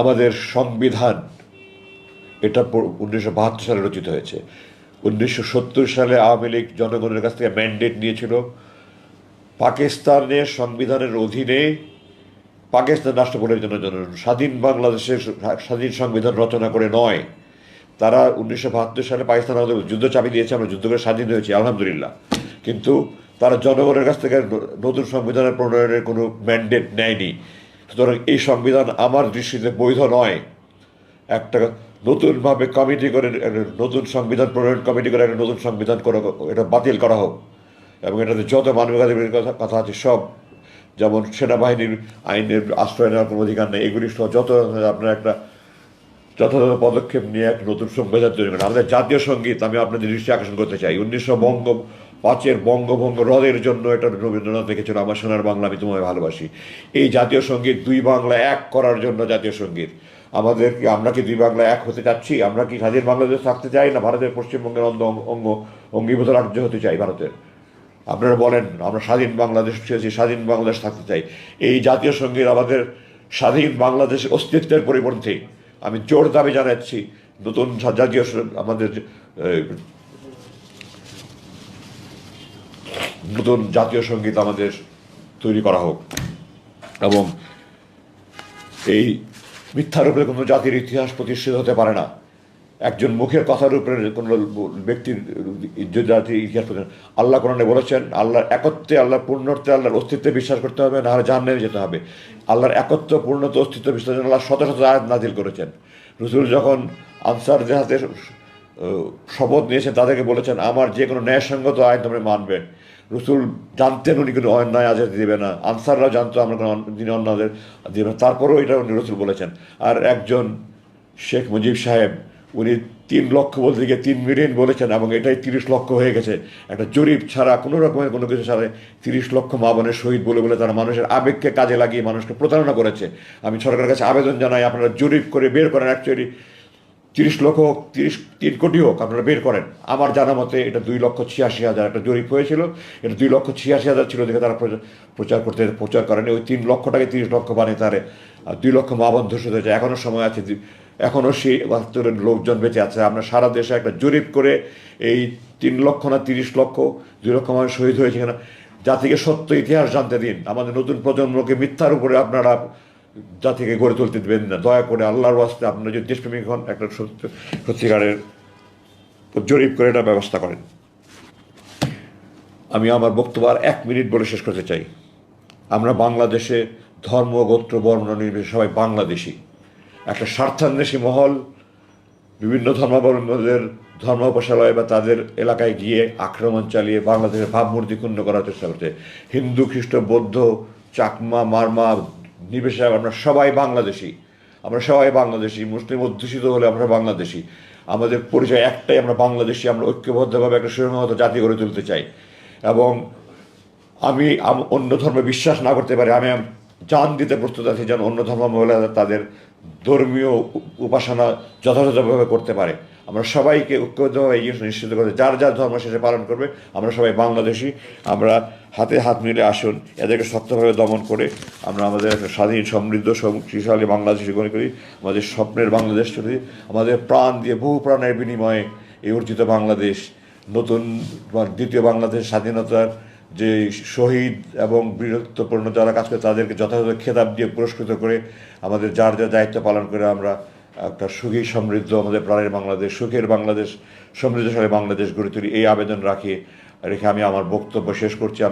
আমাদের সংবিধান, এটা উনিশশো বাহাত্তর সালে রচিত হয়েছে। উনিশশো সত্তর সালে আওয়ামী লীগ জনগণের কাছ থেকে ম্যান্ডেট নিয়েছিল। পাকিস্তানের সংবিধানের অধীনে পাকিস্তান রাষ্ট্র পরিচালনার জন্য স্বাধীন বাংলাদেশের স্বাধীন সংবিধান রচনা করে নয়। তারা উনিশশো বাহাত্তর সালে পাকিস্তান আমাদের যুদ্ধ চাপি দিয়েছে, আমরা যুদ্ধ করে স্বাধীন হয়েছি, আলহামদুলিল্লাহ। কিন্তু তারা জনগণের কাছ থেকে নতুন সংবিধানের প্রণয়নের কোনো ম্যান্ডেট নেয়নি। সুতরাং এই সংবিধান আমার দৃষ্টিতে বৈধ নয়। একটা নতুনভাবে কমিটি করে নতুন সংবিধান প্রণয়ন কমিটি করে, একটা নতুন সংবিধান করা, এটা বাতিল করা হোক। এবং এটাতে যত মানবাধিকারের কথা কথা আছে সব, যেমন সেনাবাহিনীর আইনের আশ্রয় নেওয়ার কোনো অধিকার নেই, এগুলি সহ যত আপনার একটা যথাযথ পদক্ষেপ নিয়ে একটা নতুন সংবিধান তৈরি করেন। আমাদের জাতীয় সংগীত, আমি আপনাদের দৃষ্টি আকর্ষণ করতে চাই। উনিশশো বঙ্গ পাঁচের বঙ্গভঙ্গ হ্রদের জন্য এটা রবীন্দ্রনাথ লিখেছিল আমার সোনার বাংলা, আমি তোমায় ভালোবাসি। এই জাতীয় সংগীত, দুই বাংলা এক করার জন্য জাতীয় সংগীত। আমাদের কি, আমরা কি দুই বাংলা এক হতে চাচ্ছি? আমরা কি স্বাধীন বাংলাদেশ থাকতে চাই না ভারতের পশ্চিমবঙ্গের অন্ধ অঙ্গ অঙ্গীভূত রাজ্য হতে চাই ভারতের? আপনারা বলেন, আমরা স্বাধীন বাংলাদেশ চেয়েছি, স্বাধীন বাংলাদেশ থাকতে চাই। এই জাতীয় সংগীত আমাদের স্বাধীন বাংলাদেশের অস্তিত্বের পরিপন্থী। আমি জোর দাবি জানাচ্ছি, নতুন জাতীয় আমাদের নতুন জাতীয় সংগীত আমাদের তৈরি করা হোক। এবং এই মিথ্যার উপরে কোনো জাতির ইতিহাস প্রতিষ্ঠিত হতে পারে না। একজন মুখের কথার উপরে কোনো ব্যক্তির জাতির ইতিহাস আল্লাহ কোরআনে বলেছেন, আল্লাহর একত্রে আল্লাহর পূর্ণত্বে আল্লাহর অস্তিত্বে বিশ্বাস করতে হবে না হলে জাহান্নামে যেতে হবে। আল্লাহর একত্ব পূর্ণত অস্তিত্ব বিশ্বাস আল্লাহ শত শত আয়াত নাজিল করেছেন। রসুল যখন আনসার জাহাতের শপথ নিয়েছেন, তাদেরকে বলেছেন, আমার যে কোনো ন্যায়সঙ্গত আইন তোমরা মানবে। রসুল জানতেন উনি কোনো অন্যায় আজাদ দেবে না। আনসাররাও জানতো আমরা কোনো অন- তিনি অন্যায় দেবে না। তারপরেও এটা উনি রসুল বলেছেন। আর একজন শেখ মুজিব সাহেব, উনি তিন লক্ষ বলতে গিয়ে তিন মিলিয়ন বলেছেন এবং এটাই তিরিশ লক্ষ হয়ে গেছে। একটা জরিপ ছাড়া কোনো রকমের কোনো কিছু ছাড়া তিরিশ লক্ষ মা বোনের শহীদ বলে বলে তারা মানুষের আবেগকে কাজে লাগিয়ে মানুষকে প্রতারণা করেছে। আমি সরকারের কাছে আবেদন জানাই, আপনারা জরিপ করে বের করেন। অ্যাকচুয়ালি তিরিশ লক্ষ, তিরিশ, তিন কোটি হোক আপনারা বের করেন। আমার জানা মতে এটা দুই লক্ষ ছিয়াশি হাজার একটা জরিপ হয়েছিল। এটা দুই লক্ষ ছিয়াশি হাজার ছিল দেখে তারা প্রচার- করতে, প্রচার করেনি। ওই তিন লক্ষটাকে তিরিশ লক্ষ বানিয়ে তারে দুই লক্ষ মা বন্ধ হয়েছে। এখনও সময় আছে এখনও সেই বাহাত্তরের লোকজন বেঁচে আছে। আমরা সারা দেশে একটা জরিপ করে এই তিন লক্ষ না তিরিশ লক্ষ, দুই লক্ষ মানুষ শহীদ হয়েছে কিনা, জাতিকে সত্য ইতিহাস জানতে দিন। আমাদের নতুন প্রজন্মকে মিথ্যার উপরে আপনারা জাতিকে গড়ে তুলতে দেবেন না। দয়া করে আল্লাহর ওয়াস্তে আপনারা যদি দেশপ্রেমিক হন, একটা সত্য সত্যিকারের জরিপ করে এটা ব্যবস্থা করেন। আমি আমার বক্তব্য আর এক মিনিট বলে শেষ করতে চাই। আমরা বাংলাদেশে ধর্ম, গোত্র, বর্ণ নির্বিশেষে সবাই বাংলাদেশি। একটা স্বার্থান্বেষী মহল, বিভিন্ন ধর্মাবলম্বীদের ধর্মোপাসালয় বা তাদের এলাকায় গিয়ে আক্রমণ চালিয়ে বাংলাদেশের ভাবমূর্তি ক্ষুণ্ণ করার চেষ্টা করছে হিন্দু, খ্রিস্ট, বৌদ্ধ, চাকমা, মারমা নিবেশে আমরা সবাই বাংলাদেশি। আমরা সবাই বাংলাদেশি, মুসলিম অধ্যুষিত হলে আমরা বাংলাদেশি। আমাদের পরিচয় একটাই, আমরা বাংলাদেশি, আমরা ঐক্যবদ্ধভাবে একটা সুসংহত জাতি গড়ে তুলতে চাই। এবং আমি অন্য ধর্মে বিশ্বাস না করতে পারি আমি জান দিতে প্রস্তুত আছি যেন অন্য ধর্ম মহিলারা তাদের ধর্মীয় উপাসনা যথাযথভাবে করতে পারে। আমরা সবাইকে ঐক্যবদ্ধভাবে এই জিনিস নিশ্চিত করতে যার যার ধর্ম শেষে পালন করবে। আমরা সবাই বাংলাদেশি। আমরা হাতে হাত মিলে আসুন, এদেরকে শক্তভাবে দমন করে আমরা আমাদের একটা স্বাধীন, সমৃদ্ধ, শক্তিশালী বাংলাদেশি মনে করি আমাদের স্বপ্নের বাংলাদেশ চলে আমাদের প্রাণ দিয়ে বহু প্রাণের বিনিময়ে এই অর্জিত বাংলাদেশ, নতুন দ্বিতীয় বাংলাদেশ স্বাধীনতার যে শহীদ এবং বীরত্বপূর্ণ যারা কাজ করে, তাদেরকে যথাযথ খেতাব দিয়ে পুরস্কৃত করে আমাদের যার যার দায়িত্ব পালন করে আমরা একটা সুখী সমৃদ্ধ আমাদের প্রাণের বাংলাদেশ, সুখের বাংলাদেশ, সমৃদ্ধশালী বাংলাদেশ গড়ে তুলি। এই আবেদন রাখি, রেখে আমি আমার বক্তব্য শেষ করছি।